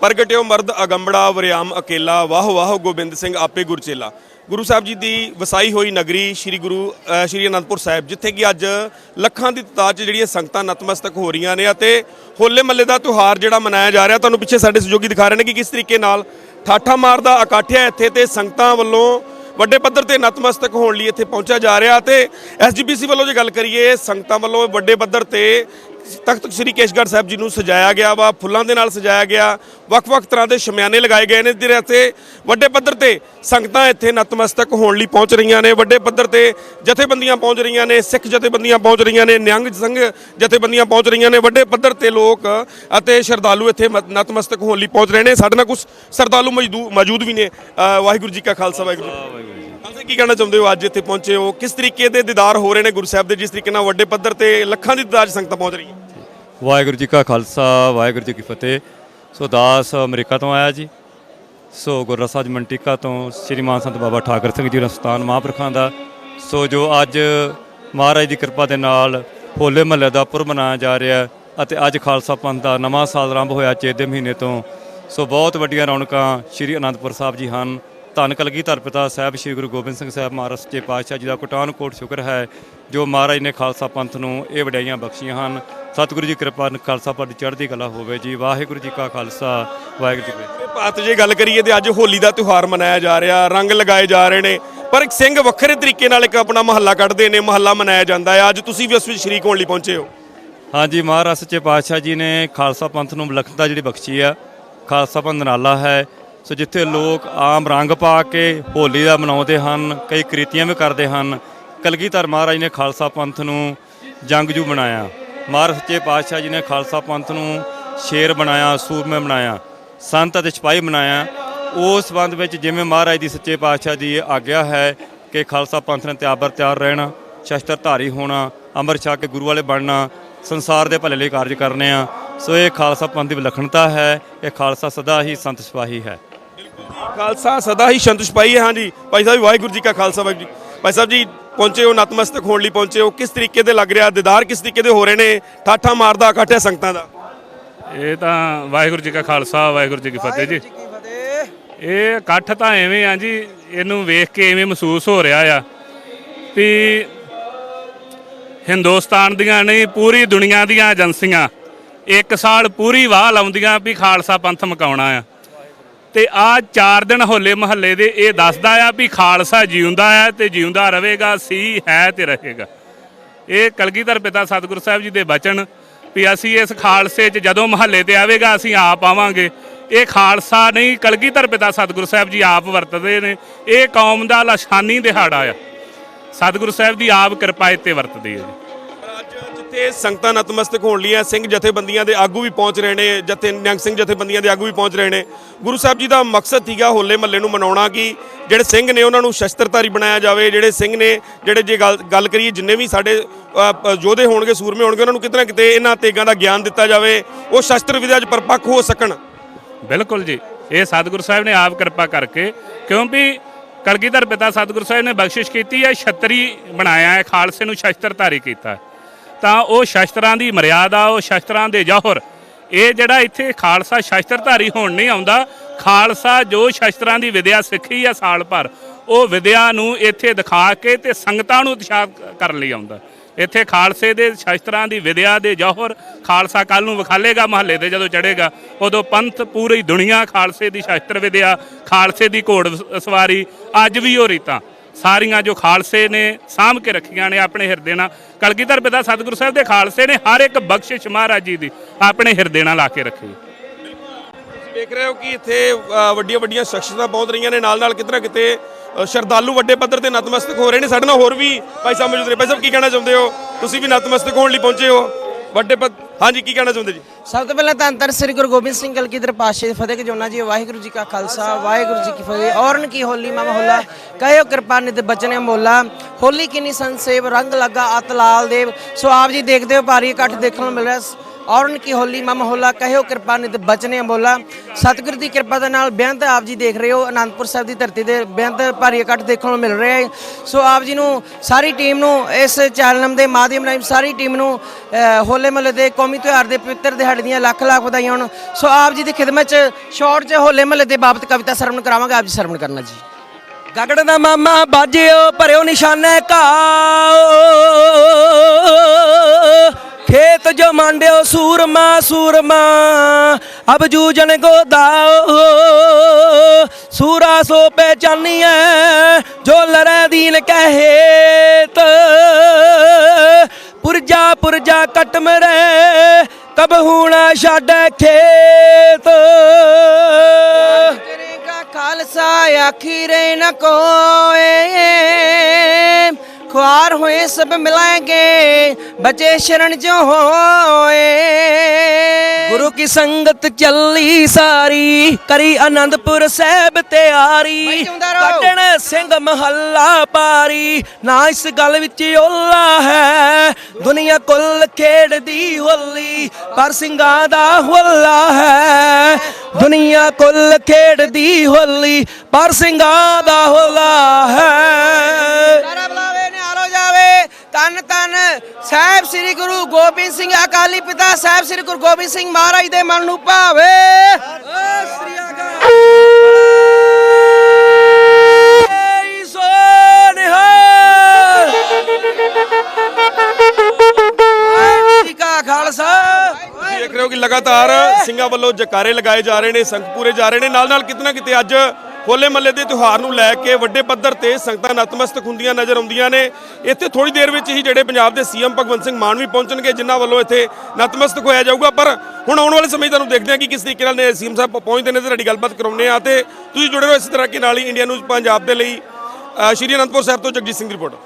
ਪ੍ਰਗਟਿਓ ਮਰਦ ਅਗੰਬੜਾ, ਵਰਿਆਮ ਅਕੇਲਾ, ਵਾਹ ਵਾਹ ਗੋਬਿੰਦ ਸਿੰਘ ਆਪੇ ਗੁਰਚੇਲਾ। ਗੁਰੂ ਸਾਹਿਬ ਜੀ ਦੀ ਵਸਾਈ ਹੋਈ ਨਗਰੀ ਸ੍ਰੀ ਗੁਰੂ ਸ੍ਰੀ ਅਨੰਦਪੁਰ ਸਾਹਿਬ, ਜਿੱਥੇ ਕਿ ਅੱਜ ਲੱਖਾਂ ਦੀ ਤਾਦਾਦ 'ਚ ਜਿਹੜੀਆਂ ਸੰਗਤਾਂ ਨਤਮਸਤਕ ਹੋ ਰਹੀਆਂ ਨੇ ਅਤੇ ਹੋਲੇ ਮੱਲੇ ਦਾ ਤਿਉਹਾਰ ਜਿਹੜਾ ਮਨਾਇਆ ਜਾ ਰਿਹਾ, ਤੁਹਾਨੂੰ ਪਿੱਛੇ ਸਾਡੇ ਸਹਿਯੋਗੀ ਦਿਖਾ ਰਹੇ ਨੇ ਕਿ ਕਿਸ ਤਰੀਕੇ ਨਾਲ ਠਾਠਾ ਮਾਰਦਾ ਇਕੱਠਿਆ ਇੱਥੇ ਤੇ ਸੰਗਤਾਂ ਵੱਲੋਂ ਵੱਡੇ ਪੱਧਰ ਤੇ ਨਤਮਸਤਕ ਹੋਣ ਲਈ ਇੱਥੇ ਪਹੁੰਚਿਆ ਜਾ ਰਿਹਾ ਤੇ ਐਸਜੀਪੀਸੀ ਵੱਲੋਂ ਜੇ ਗੱਲ ਕਰੀਏ, ਸੰਗਤਾਂ ਵੱਲੋਂ ਵੱਡੇ ਪੱਧਰ ਤੇ ਤਖਤ ਸ੍ਰੀ ਕੇਸ਼ਗੜ੍ਹ ਸਾਹਿਬ ਜੀ ਨੂੰ ਸਜਾਇਆ ਗਿਆ ਵਾ, ਫੁੱਲਾਂ ਦੇ ਨਾਲ ਸਜਾਇਆ ਗਿਆ, ਵੱਖ-ਵੱਖ ਤਰ੍ਹਾਂ ਦੇ ਸ਼ਮਿਆਨੇ ਲਗਾਏ ਗਏ ਨੇ ਜਿਹਦੇ ਇੱਥੇ ਵੱਡੇ ਪੱਧਰ ਤੇ ਸੰਗਤਾਂ ਇੱਥੇ ਨਤਮਸਤਕ ਹੋਣ ਲਈ ਪਹੁੰਚ ਰਹੀਆਂ ਨੇ, ਵੱਡੇ ਪੱਧਰ ਤੇ ਜਥੇਬੰਦੀਆਂ ਪਹੁੰਚ ਰਹੀਆਂ ਨੇ, ਸਿੱਖ ਜਥੇਬੰਦੀਆਂ ਪਹੁੰਚ ਰਹੀਆਂ ਨੇ, ਨਿਹੰਗ ਸੰਘ ਜਥੇਬੰਦੀਆਂ ਪਹੁੰਚ ਰਹੀਆਂ ਨੇ, ਵੱਡੇ ਪੱਧਰ ਤੇ ਲੋਕ ਅਤੇ ਸ਼ਰਧਾਲੂ ਇੱਥੇ ਮ- ਨਤਮਸਤਕ ਹੋਣ ਲਈ ਪਹੁੰਚ ਰਹੇ ਨੇ। ਸਾਡੇ ਨਾਲ ਕੁਝ ਸ਼ਰਧਾਲੂ ਮੌਜੂ- ਮੌਜੂਦ ਵੀ ਨੇ। ਵਾਹਿਗੁਰੂ ਜੀ ਕਾ ਖਾਲਸਾ, ਵਾਹਿਗੁਰੂ ਜੀ ਕੀ ਕਹਿਣਾ ਚਾਹੁੰਦੇ ਹੋ? ਅੱਜ ਇੱਥੇ ਪਹੁੰਚੇ ਹੋ। ਕਿਸ ਤਰੀਕੇ ਦੇ ਦੀਦਾਰ ਹੋ ਰਹੇ ਨੇ ਗੁਰੂ ਸਾਹਿਬ ਦੇ? ਜਿਸ ਤਰੀਕੇ ਨਾਲ ਵੱਡੇ ਪੱਧਰ ਤੇ ਲੱਖਾਂ ਦੀ ਤਾਦਾਦ 'ਚ ਸੰਗਤਾਂ ਪਹੁੰਚ ਰਹੀਆਂ। ਵਾਹਿਗੁਰੂ ਜੀ ਕਾ ਖਾਲਸਾ, ਵਾਹਿਗੁਰੂ ਜੀ ਕੀ ਫਤਿਹ। ਸੋ ਦਾਸ ਅਮਰੀਕਾ ਤੋਂ ਆਇਆ ਜੀ। ਸੋ ਗੁਰਰਸਾਜ ਮੰਟਿਕਾ ਤੋਂ ਸ੍ਰੀ ਮਾਨ ਸੰਤ ਬਾਬਾ ਠਾਕਰ ਸਿੰਘ ਜੀ ਦਾ ਸਥਾਨ ਮਹਾਂਪੁਰਖਾਂ ਦਾ। ਸੋ ਜੋ ਅੱਜ ਮਹਾਰਾਜ ਦੀ ਕਿਰਪਾ ਦੇ ਨਾਲ ਹੋਲੇ ਮਹੱਲੇ ਦਾ ਪੁਰਬ ਮਨਾਇਆ ਜਾ ਰਿਹਾ ਅਤੇ ਅੱਜ ਖਾਲਸਾ ਪੰਥ ਦਾ ਨਵਾਂ ਸਾਲ ਆਰੰਭ ਹੋਇਆ ਚੇਤ ਦੇ ਮਹੀਨੇ ਤੋਂ। ਸੋ ਬਹੁਤ ਵੱਡੀਆਂ ਰੌਣਕਾਂ ਸ੍ਰੀ ਅਨੰਦਪੁਰ ਸਾਹਿਬ ਜੀ ਹਨ। ਧੰਨ ਕਲਗੀਧਰ ਪਿਤਾ ਸਾਹਿਬ ਸ੍ਰੀ ਗੁਰੂ ਗੋਬਿੰਦ ਸਿੰਘ ਸਾਹਿਬ ਮਹਾਰਾਜ ਸੱਚੇ ਪਾਤਸ਼ਾਹ ਜੀ ਦਾ ਕੋਟਾਨ ਕੋਟ ਸ਼ੁਕਰ ਹੈ ਜੋ ਮਹਾਰਾਜ ਨੇ ਖਾਲਸਾ ਪੰਥ ਨੂੰ ਇਹ ਵਡਿਆਈਆਂ ਬਖਸ਼ੀਆਂ ਹਨ। ਸਤਿਗੁਰੂ ਜੀ ਕਿਰਪਾ ਨਾਲ ਖਾਲਸਾ ਪੰਥ ਚੜ੍ਹਦੀ ਕਲਾ ਹੋਵੇ ਜੀ। ਵਾਹਿਗੁਰੂ ਜੀ ਕਾ ਖਾਲਸਾ ਵਾਹਿਗੁਰੂ ਜੀ ਕੀ ਫਤਿਹ। ਭਾਰਤ ਜੇ ਗੱਲ ਕਰੀਏ ਤੇ ਅੱਜ ਹੋਲੀ ਦਾ ਤਿਉਹਾਰ ਮਨਾਇਆ ਜਾ ਰਿਹਾ ਰੰਗ ਲਗਾਏ ਜਾ ਰਹੇ ਨੇ ਪਰ ਇੱਕ ਸਿੰਘ ਵੱਖਰੇ ਤਰੀਕੇ ਨਾਲ ਇੱਕ ਆਪਣਾ ਮਹੱਲਾ ਕੱਢਦੇ ਨੇ ਮਹੱਲਾ ਮਨਾਇਆ ਜਾਂਦਾ ਹੈ। ਅੱਜ ਤੁਸੀਂ ਵੀ ਉਸ ਵਿੱਚ ਸ਼ਰੀਕ ਹੋਣ ਲਈ ਪਹੁੰਚੇ ਹੋ। ਹਾਂਜੀ ਮਹਾਰਾਜ ਸੱਚੇ ਪਾਤਸ਼ਾਹ ਜੀ ਨੇ ਖਾਲਸਾ ਪੰਥ ਨੂੰ ਵਿਲੱਖਣਤਾ ਜਿਹੜੀ ਬਖਸ਼ੀ ਆ ਖਾਲਸਾ ਪੰਥ ਨਾਲਾ ਹੈ। ਸੋ ਜਿੱਥੇ ਲੋਕ ਆਮ ਰੰਗ ਪਾ ਕੇ ਹੋਲੀ ਦਾ ਮਨਾਉਂਦੇ ਹਨ, ਕਈ ਕ੍ਰਿਤੀਆਂ ਵੀ ਕਰਦੇ ਹਨ, ਕਲਗੀਧਰ ਮਹਾਰਾਜ ਨੇ ਖਾਲਸਾ ਪੰਥ ਨੂੰ ਜੰਗਜੂ ਬਣਾਇਆ ਮਹਾਰਾਜ ਸੱਚੇ ਪਾਤਸ਼ਾਹ ਜੀ ਨੇ ਖਾਲਸਾ ਪੰਥ ਨੂੰ ਸ਼ੇਰ ਬਣਾਇਆ, ਸੂਰਮੇ ਬਣਾਇਆ, ਸੰਤ ਅਤੇ ਸਿਪਾਹੀ ਬਣਾਇਆ। ਉਸ ਸੰਬੰਧ ਵਿੱਚ ਜਿਵੇਂ ਮਹਾਰਾਜ ਦੀ ਸੱਚੇ ਪਾਤਸ਼ਾਹ ਦੀ ਇਹ ਆਗਿਆ ਹੈ ਕਿ ਖਾਲਸਾ ਪੰਥ ਨੇ ਤਿਆਬਰ ਤਿਆਰ ਰਹਿਣਾ ਸ਼ਸਤਰ ਧਾਰੀ ਹੋਣਾ, ਅੰਮ੍ਰਿਤ ਛਕ ਕੇ ਗੁਰੂ ਵਾਲੇ ਬਣਨਾ, ਸੰਸਾਰ ਦੇ ਭਲੇ ਲਈ ਕਾਰਜ ਕਰਨੇ ਆ। ਸੋ ਇਹ ਖਾਲਸਾ ਪੰਥ ਦੀ ਵਿਲੱਖਣਤਾ ਹੈ, ਇਹ ਖਾਲਸਾ ਸਦਾ ਹੀ ਸੰਤ ਸਿਪਾਹੀ ਹੈ। ਖਾਲਸਾ ਸਦਾ ਹੀ ਸੰਤੁਸ਼ ਪਾਈ ਹੈ ਹਾਂਜੀ। ਭਾਈ ਸਾਹਿਬ ਵਾਹਿਗੁਰੂ ਜੀ ਕਾ ਖਾਲਸਾ ਵਾਹਿਗੁਰੂ ਜੀ ਭਾਈ ਸਾਹਿਬ ਜੀ ਪਹੁੰਚੇ ਹੋ ਨਤਮਸਤਕ ਹੋਣ ਲਈ ਪਹੁੰਚੇ ਹੋ। ਕਿਸ ਤਰੀਕੇ ਦੇ ਲੱਗ ਰਿਹਾ? ਦੀਦਾਰ ਕਿਸ ਤਰੀਕੇ ਦੇ ਹੋ ਰਹੇ ਨੇ? ਠਾਠਾ ਮਾਰਦਾ ਇਕੱਠੇ ਸੰਗਤਾਂ ਦਾ। ਇਹ ਤਾਂ ਵਾਹਿਗੁਰੂ ਜੀ ਕਾ ਖਾਲਸਾ ਵਾਹਿਗੁਰੂ ਜੀ ਕੀ ਫਤਿਹ ਜੀ। ਇਹ ਇਕੱਠ ਤਾਂ ਐਵੇਂ ਆ ਜੀ ਇਹਨੂੰ ਵੇਖ ਕੇ ਐਵੇਂ ਮਹਿਸੂਸ ਹੋ ਰਿਹਾ ਆ ਵੀ ਹਿੰਦੁਸਤਾਨ ਦੀਆਂ ਨਹੀਂ ਪੂਰੀ ਦੁਨੀਆ ਦੀਆਂ ਏਜੰਸੀਆਂ ਇੱਕ ਸਾਲ ਪੂਰੀ ਵਾਹ ਲਾਉਂਦੀਆਂ ਵੀ ਖਾਲਸਾ ਪੰਥ ਮਕਾਉਣਾ ਆ। ਤੇ ਆ ਚਾਰ ਦਿਨ ਹੋਲੇ ਮਹੱਲੇ ਦੇ ਇਹ ਦੱਸਦਾ ਆ ਵੀ ਖਾਲਸਾ ਜਿਉਂਦਾ ਹੈ ਤੇ ਜਿਉਂਦਾ ਰਹੇਗਾ, ਸੀ ਹੈ ਤੇ ਰਹੇਗਾ। ਇਹ ਕਲਗੀਧਰ ਪਿਤਾ ਸਤਿਗੁਰੂ ਸਾਹਿਬ ਜੀ ਦੇ ਬਚਨ ਵੀ ਅਸੀਂ ਇਸ ਖਾਲਸੇ 'ਚ ਜਦੋਂ ਮਹੱਲੇ ਤੇ ਆਵੇਗਾ, ਅਸੀਂ ਆਪ ਆਵਾਂਗੇ। ਇਹ ਖਾਲਸਾ ਨਹੀਂ, ਕਲਗੀਧਰ ਪਿਤਾ ਸਤਿਗੁਰੂ ਸਾਹਿਬ ਜੀ ਆਪ ਵਰਤਦੇ ਨੇ। ਇਹ ਕੌਮ ਦਾ ਲਾਸ਼ਾਨੀ ਦਿਹਾੜਾ ਆ। ਸਤਿਗੁਰੂ ਸਾਹਿਬ ਦੀ ਆਪ ਕਿਰਪਾ ਇੱਤੇ ਵਰਤਦੇ ਹੈ ਜੀ। ਅੱਜ ਸੰਗਤਾਂ ਨਤਮਸਤਕ ਹੋਣ ਲਈ ਸਿੰਘ ਜਥੇਬੰਦੀਆਂ ਦੇ ਆਗੂ ਵੀ ਪਹੁੰਚ ਰਹੇ ਨੇ, ਜਥੇ ਨਿਹੰਗ ਸਿੰਘ ਜਥੇਬੰਦੀਆਂ ਦੇ ਆਗੂ ਵੀ ਪਹੁੰਚ ਰਹੇ ਨੇ। ਗੁਰੂ ਸਾਹਿਬ ਜੀ ਦਾ ਮਕਸਦ ਸੀਗਾ ਹੋਲੇ ਮਹੱਲੇ ਨੂੰ ਮਨਾਉਣਾ ਕਿ ਜਿਹੜੇ ਸਿੰਘ ਨੇ ਉਹਨਾਂ ਨੂੰ ਸ਼ਸਤਰਧਾਰੀ ਬਣਾਇਆ ਜਾਵੇ, ਜਿਹੜੇ ਸਿੰਘ ਨੇ, ਜਿਹੜੇ ਜੇ ਗੱਲ ਕਰੀਏ ਜਿੰਨੇ ਵੀ ਸਾਡੇ ਯੋਧੇ ਹੋਣਗੇ, ਸੂਰਮੇ ਹੋਣਗੇ, ਉਹਨਾਂ ਨੂੰ ਕਿਤੇ ਨਾ ਕਿਤੇ ਇਹਨਾਂ ਤੇਗਾਂ ਦਾ ਗਿਆਨ ਦਿੱਤਾ ਜਾਵੇ, ਉਹ ਸ਼ਸਤਰ ਵਿਦਿਆ 'ਚ ਪਰਪੱਕ ਹੋ ਸਕਣ। ਬਿਲਕੁਲ ਜੀ, ਇਹ ਸਤਿਗੁਰੂ ਸਾਹਿਬ ਨੇ ਆਪ ਕਿਰਪਾ ਕਰਕੇ, ਕਿਉਂਕਿ ਕਲਗੀਧਰ ਪਿਤਾ ਸਤਿਗੁਰੂ ਸਾਹਿਬ ਨੇ ਬਖਸ਼ਿਸ਼ ਕੀਤੀ ਹੈ, ਛਤਰੀ ਬਣਾਇਆ ਹੈ, ਖਾਲਸੇ ਨੂੰ ਸ਼ਸਤਰਧਾਰੀ ਕੀਤਾ ਤਾਂ ਉਹ ਸ਼ਸਤਰਾਂ ਦੀ ਮਰਿਆਦਾ ਉਹ ਸ਼ਸਤਰਾਂ ਦੇ ਜੌਹਰ। ਇਹ ਜਿਹੜਾ ਇੱਥੇ ਖਾਲਸਾ ਸ਼ਸਤਰਧਾਰੀ ਹੋਣ ਨਹੀਂ ਆਉਂਦਾ, ਖਾਲਸਾ ਜੋ ਸ਼ਸਤਰਾਂ ਦੀ ਵਿਦਿਆ ਸਿੱਖੀ ਆ ਸਾਲ ਭਰ, ਉਹ ਵਿਦਿਆ ਨੂੰ ਇੱਥੇ ਦਿਖਾ ਕੇ ਤੇ ਸੰਗਤਾਂ ਨੂੰ ਉਤਸ਼ਾਹਤ ਕਰਨ ਲਈ ਆਉਂਦਾ। ਇੱਥੇ ਖਾਲਸੇ ਦੇ ਸ਼ਸਤਰਾਂ ਦੀ ਵਿਦਿਆ ਦੇ ਜੌਹਰ ਖਾਲਸਾ ਕੱਲ ਨੂੰ ਵਿਖਾਲੇਗਾ ਮਹੱਲੇ ਤੇ, ਜਦੋਂ ਚੜੇਗਾ ਉਦੋਂ ਪੰਥ ਪੂਰੀ ਦੁਨੀਆ ਖਾਲਸੇ ਦੀ ਸ਼ਸਤਰ ਵਿਦਿਆ, ਖਾਲਸੇ ਦੀ ਘੋੜ ਸਵਾਰੀ, ਅੱਜ ਵੀ ਉਹ ਰੀਤਾਂ। ਸਾਰੀਆਂ ਜੋ ਖਾਲਸੇ ਨੇ ਸਾਂਭ ਕੇ ਰੱਖੀਆਂ ਨੇ ਆਪਣੇ ਹਿਰਦੇ ਨਾਲ। ਕਲਗੀਧਰ ਪਿਤਾ ਸਤਿਗੁਰੂ ਸਾਹਿਬ ਦੇ ਖਾਲਸੇ ਨੇ ਹਰ ਇੱਕ ਬਖਸ਼ਿਸ਼ ਮਹਾਰਾਜ ਜੀ ਦੀ ਆਪਣੇ ਹਿਰਦੇ ਨਾਲ ਲਾ ਕੇ ਰੱਖੀ। ਤੁਸੀਂ ਦੇਖ ਰਹੇ ਹੋ ਕਿ ਇੱਥੇ ਵੱਡੀਆਂ ਵੱਡੀਆਂ ਸ਼ਖਸੀਅਤਾਂ ਪਹੁੰਚ ਰਹੀਆਂ ਨੇ। ਨਾਲ ਨਾਲ ਕਿਤੇ ਨਾ ਕਿਤੇ ਸ਼ਰਧਾਲੂ ਵੱਡੇ ਪੱਧਰ ਤੇ ਨਤਮਸਤਕ ਹੋ ਰਹੇ ਨੇ। ਸਾਡੇ ਨਾਲ ਹੋਰ ਵੀ ਭਾਈ ਸਾਹਿਬ ਮੌਜੂਦ ਨੇ। ਭਾਈ ਸਾਹਿਬ, ਕੀ ਕਹਿਣਾ ਚਾਹੁੰਦੇ ਹੋ? ਤੁਸੀਂ ਵੀ ਨਤਮਸਤਕ ਹੋਣ ਲਈ ਪਹੁੰਚੇ ਹੋ। ਵੱਡੇ ਪੱਧ ਹਾਂਜੀ, ਕੀ ਕਹਿਣਾ ਚਾਹੁੰਦੇ ਜੀ? ਸਭ ਤੋਂ ਪਹਿਲਾਂ ਤਾਂ ਅੰਤਰ ਸ੍ਰੀ ਗੁਰੂ ਗੋਬਿੰਦ ਸਿੰਘ ਕਲਗੀਧਰ ਪਾਤਸ਼ਾਹ ਦੀ ਫਤਿਹ ਜੋਨਾ ਜੀ, ਵਾਹਿਗੁਰੂ ਜੀ ਕਾ ਖਾਲਸਾ, ਵਾਹਿਗੁਰੂ ਜੀ ਕੀ ਫਤਿਹ। ਔਰਨ ਕੀ ਹੋਲੀ ਮਾਮਾ ਹੋਲਾ ਕਹਿਓ ਕਿਰਪਾ ਨਿਤ ਬਚਨੇ ਮੋਲਾ। ਹੋਲੀ ਕਿਨੀ ਸੰਸੇਵ, ਰੰਗ ਲੱਗਾ ਅਤ ਲਾਲ ਦੇਵ। ਸੋ ਆਪ ਜੀ ਦੇਖਦੇ ਹੋ, ਭਾਰੀ ਇਕੱਠ ਦੇਖਣ ਨੂੰ ਮਿਲ ਰਿਹਾ। ਔਰਨ ਕੀ ਹੋਲੀ ਮਮ ਹੋਲਾ ਕਹਿਓ ਕਿਰਪਾ ਨਿਤ ਬਚਨੇ ਬੋਲਾ ਸਤਿਗੁਰ ਦੀ ਕਿਰਪਾ ਦੇ ਨਾਲ ਬੇਅੰਤ ਆਪ ਜੀ ਦੇਖ ਰਹੇ ਹੋ, ਅਨੰਦਪੁਰ ਸਾਹਿਬ ਦੀ ਧਰਤੀ ਦੇ ਬੇਅੰਤ ਭਾਰੀ ਇਕੱਠ ਦੇਖਣ ਨੂੰ ਮਿਲ ਰਿਹਾ ਹੈ। ਸੋ ਆਪ ਜੀ ਨੂੰ ਸਾਰੀ ਟੀਮ ਨੂੰ ਇਸ ਚੈਨਲ ਦੇ ਮਾਧਿਅਮ ਰਾਹੀਂ ਸਾਰੀ ਟੀਮ ਨੂੰ ਹੋਲੇ ਮਹੱਲੇ ਦੇ ਕੌਮੀ ਤਿਉਹਾਰ ਦੇ ਪਵਿੱਤਰ ਦਿਹਾੜੇ ਦੀਆਂ ਲੱਖ ਲੱਖ ਵਧਾਈਆਂ ਹੋਣ। ਸੋ ਆਪ ਜੀ ਦੀ ਖਿਦਮਤ 'ਚ ਸ਼ਾਰਟ 'ਚ ਹੋਲੇ ਮਹੱਲੇ ਦੇ ਬਾਬਤ ਕਵਿਤਾ ਸਰਵਣ ਕਰਾਵਾਂਗੇ। ਆਪ ਜੀ ਸਰਵਣ ਕਰਨਾ ਜੀ। ਗਗੜ ਦਾ ਮਾਮਾ ਬਾਜਿਓ, ਭਰਿਓ ਨਿਸ਼ਾਨੇ ਘਾਓ। ਖੇਤ ਜੋ ਮੰਡਿਓ, ਸੂਰਮਾ ਸੂਰਮਾ। ਅਬ ਜੂਜਨ ਗੋਦਾਓ ਸੂਰਾ ਸੋ ਪਹਿਚਾਨੀਐ ਜੋ ਲਰੈ ਦੀਨ ਕਹੇਤ। ਪੁਰਜਾ ਪੁਰਜਾ ਕਟ ਮਰੇ, ਕਬ ਹੂਣਾ ਛਾੜੈ ਖੇਤ। ਕਰੇਗਾ ਖਾਲਸਾ, ਆਖੀਰੇ ਨ ਕੋਏ। ਖੁਆਰ ਹੋਏ ਸਭ ਮਿਲਾਂਗੇ ਬਚੇ ਸ਼ਰਨ ਜੋ ਹੋਏ। ਗੁਰੂ ਕੀ ਸੰਗਤ ਚੱਲੀ ਸਾਰੀ ਕਰੀ ਆਨੰਦਪੁਰ ਸਾਹਿਬ ਤਿਆਰੀ। ਕੱਢਣ ਸਿੰਘ ਮਹੱਲਾ ਪਾਰੀ। ਨਾ ਇਸ ਗੱਲ ਵਿੱਚ ਓਲਾ ਹੈ ਦੁਨੀਆ ਕੁੱਲ ਖੇਡਦੀ ਹੋਲੀ ਪਰ ਸਿੰਘਾਂ ਦਾ ਹੋਲਾ ਹੈ। ਦੁਨੀਆ ਕੁੱਲ ਖੇਡਦੀ ਹੋਲੀ ਪਰ ਸਿੰਘਾਂ ਦਾ ਹੋਲਾ ਹੈ। ਤਨ ਤਨ ਸਾਹਿਬ ਸ੍ਰੀ ਗੁਰੂ ਗੋਬਿੰਦ ਸਿੰਘ ਅਕਾਲੀ ਪਿਤਾ ਸਾਹਿਬ ਸ੍ਰੀ ਗੁਰੂ ਗੋਬਿੰਦ ਸਿੰਘ ਮਹਾਰਾਜ ਦੇ ਮਨ ਨੂੰ ਭਾਵੇ। ਸ੍ਰੀ ਅਕਾਲ ਸੋਨਿਹਾਲ ਵਾਹਿਗੁਰੂ ਜੀ ਕਾ ਖਾਲਸਾ। ਤੁਸੀਂ ਦੇਖ ਰਹੇ ਹੋ ਕਿ ਲਗਾਤਾਰ ਸਿੰਘਾਂ ਵੱਲੋਂ ਜਕਾਰੇ ਲਗਾਏ ਜਾ ਰਹੇ ਨੇ ਸੰਖ ਪੂਰੇ ਜਾ ਰਹੇ ਨੇ। ਨਾਲ ਨਾਲ ਕਿਤਨਾ ਕਿਤੇ ਅੱਜ ਹੋਲੇ ਮਹੱਲੇ ਦੇ ਤਿਉਹਾਰ ਨੂੰ ਲੈ ਕੇ ਵੱਡੇ ਪੱਧਰ ਤੇ ਸੰਗਤਾਂ ਨਤਮਸਤਕ ਹੁੰਦੀਆਂ ਨਜ਼ਰ ਆਉਂਦੀਆਂ ਨੇ। ਇੱਥੇ ਥੋੜੀ ਦੇਰ ਵਿੱਚ ਹੀ ਜਿਹੜੇ ਪੰਜਾਬ ਦੇ ਸੀਐਮ ਭਗਵੰਤ ਸਿੰਘ ਮਾਨ ਵੀ ਪਹੁੰਚਣਗੇ, ਜਿਨ੍ਹਾਂ ਵੱਲੋਂ ਇੱਥੇ ਨਤਮਸਤਕ ਹੋਇਆ ਜਾਊਗਾ। ਪਰ ਹੁਣ ਆਉਣ ਵਾਲੇ ਸਮੇਂ ਤੁਹਾਨੂੰ ਦੇਖਦੇ ਹਾਂ ਕਿ ਕਿਸ ਤਰੀਕੇ ਨਾਲ ਨੇ ਸੀਐਮ ਸਾਹਿਬ ਪਹੁੰਚਦੇ ਨੇ ਤੇ ਤੁਹਾਡੀ ਗੱਲਬਾਤ ਕਰਾਉਂਦੇ ਆ ਤੇ ਤੁਸੀਂ ਜੁੜੇ ਰਹੋ ਇਸ ਤਰ੍ਹਾਂ ਕਿ ਨਾਲ ਹੀ ਇੰਡੀਆ ਨਿਊਜ਼ ਪੰਜਾਬ ਦੇ ਲਈ। ਸ਼੍ਰੀ ਅਨੰਦਪੁਰ ਸਾਹਿਬ ਤੋਂ ਜਗਜੀਤ ਸਿੰਘ ਦੀ ਰਿਪੋਰਟ।